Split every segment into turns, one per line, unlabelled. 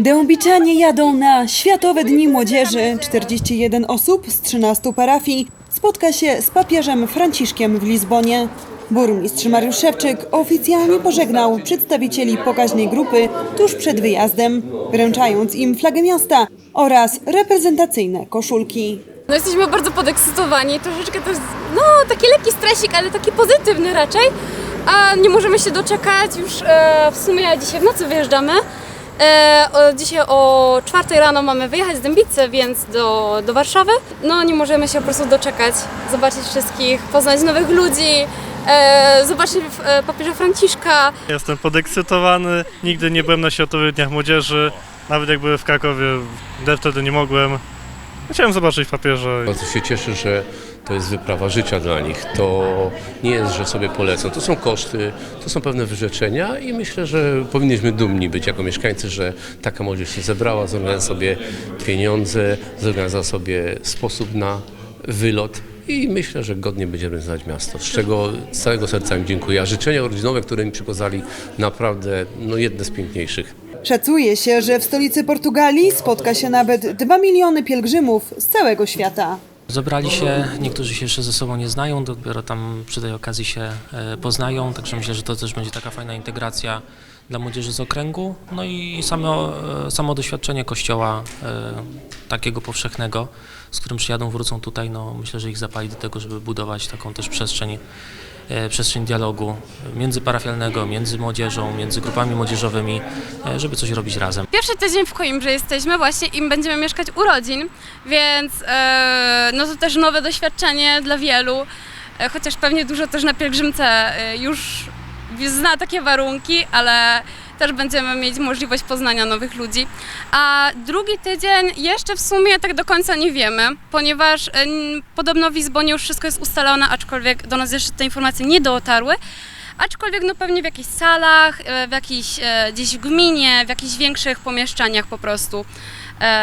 Dębiczanie jadą na Światowe Dni Młodzieży. 41 osób z 13 parafii spotka się z papieżem Franciszkiem w Lizbonie. Burmistrz Mariusz Szewczyk oficjalnie pożegnał przedstawicieli pokaźnej grupy tuż przed wyjazdem, wręczając im flagę miasta oraz reprezentacyjne koszulki.
No jesteśmy bardzo podekscytowani, troszeczkę też, no taki lekki stresik, ale taki pozytywny raczej, a nie możemy się doczekać, już e, w sumie dzisiaj w nocy wyjeżdżamy. E, o, dzisiaj o czwartej rano mamy wyjechać z Dębicy, więc do, do Warszawy. No nie możemy się po prostu doczekać, zobaczyć wszystkich, poznać nowych ludzi, e, zobaczyć e, papieża Franciszka,
Jestem podekscytowany, nigdy nie byłem na Światowych Dniach Młodzieży, nawet jak byłem w Krakowie, wtedy nie mogłem. Chciałem zobaczyć papieża.
Bardzo się cieszę, że to jest wyprawa życia dla nich. To nie jest, że sobie polecą. To są koszty, to są pewne wyrzeczenia i myślę, że powinniśmy dumni być jako mieszkańcy, że taka młodzież się zebrała, zorganizowała sobie pieniądze, zorganizowała sobie sposób na wylot. I myślę, że godnie będziemy znać miasto, z czego z całego serca im dziękuję. A życzenia urodzinowe, które mi przekazali, naprawdę no, jedne z piękniejszych.
Szacuje się, że w stolicy Portugalii spotka się nawet 2 miliony pielgrzymów z całego świata.
Zebrali się, niektórzy się jeszcze ze sobą nie znają, dopiero tam przy tej okazji się e, poznają, także myślę, że to też będzie taka fajna integracja dla młodzieży z okręgu. No i samo, e, samo doświadczenie kościoła e, takiego powszechnego, z którym przyjadą, wrócą tutaj, no myślę, że ich zapali do tego, żeby budować taką też przestrzeń, e, przestrzeń dialogu międzyparafialnego, między młodzieżą, między grupami młodzieżowymi, żeby coś robić razem.
Pierwszy tydzień w Coimbrze jesteśmy właśnie i będziemy mieszkać u rodzin, więc no to też nowe doświadczenie dla wielu, chociaż pewnie dużo też na pielgrzymce już zna takie warunki, ale też będziemy mieć możliwość poznania nowych ludzi. A drugi tydzień jeszcze w sumie tak do końca nie wiemy, ponieważ e, podobno w Lizbonie już wszystko jest ustalone, aczkolwiek do nas jeszcze te informacje nie dotarły. Aczkolwiek no pewnie w jakichś salach, e, w jakichś e, gdzieś w gminie, w jakichś większych pomieszczeniach po prostu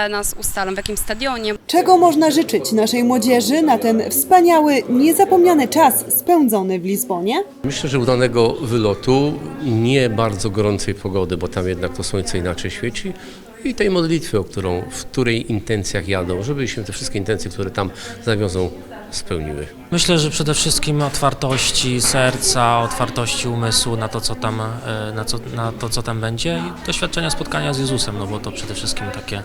nas ustalą, w jakimś stadionie.
Czego można życzyć naszej młodzieży na ten wspaniały, niezapomniany czas spędzony w Lizbonie?
Myślę, że udanego wylotu, nie bardzo gorącej pogody, bo tam jednak to słońce inaczej świeci i tej modlitwy, o którą, w której intencjach jadą, żeby się te wszystkie intencje, które tam zawiozą, spełniły.
Myślę, że przede wszystkim otwartości serca, otwartości umysłu na to, co tam, e, na, co, na to, co tam będzie i doświadczenia spotkania z Jezusem, no bo to przede wszystkim takie,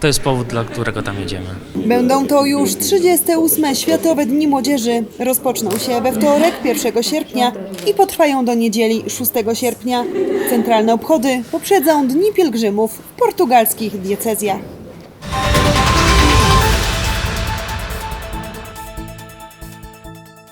to jest powód, dla którego tam jedziemy.
Będą to już 38 Światowe Dni Młodzieży. Rozpoczną się we wtorek 1 sierpnia i potrwają do niedzieli 6 sierpnia. Centralne obchody poprzedzą Dni Pielgrzymów w portugalskich diecezjach.